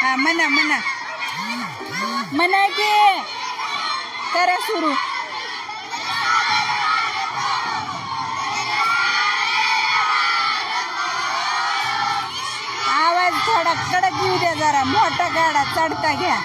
हा म्हणा म्हणा. म्हणा की करा सुरू. आवाज थोडा कडक येऊ द्या जरा. मोठा गाडा चढता घ्या.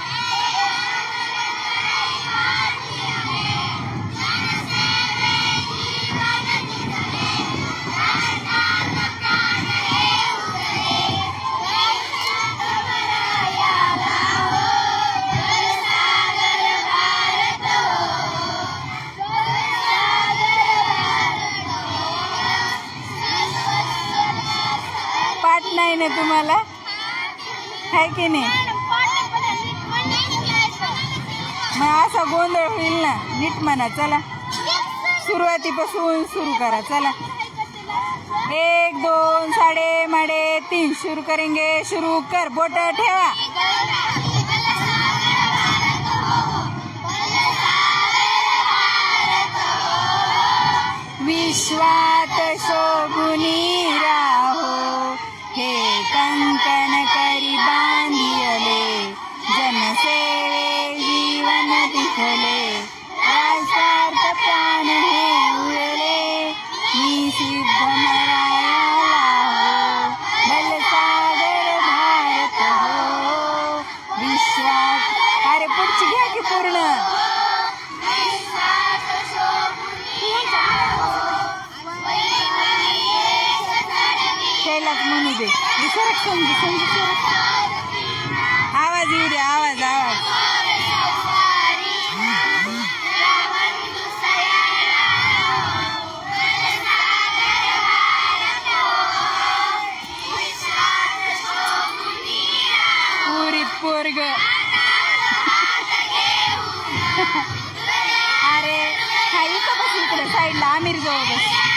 आहे तुम्हाला? आहे की नाही? मग असा गोंधळ होईल ना? नीट म्हणा चला. सुरुवातीपासून सुरू करा चला. एक दोन साडे माडे तीन. सुरू करेंगे सुरू कर. बोट ठेवा. विश्वा अरे पुढची घ्या की पूर्ण त्यालाच म्हणू दे हे सरक समजू समजू सरक आवाज येऊ दे आवाज आवाज पुरीत पोरग अरे हा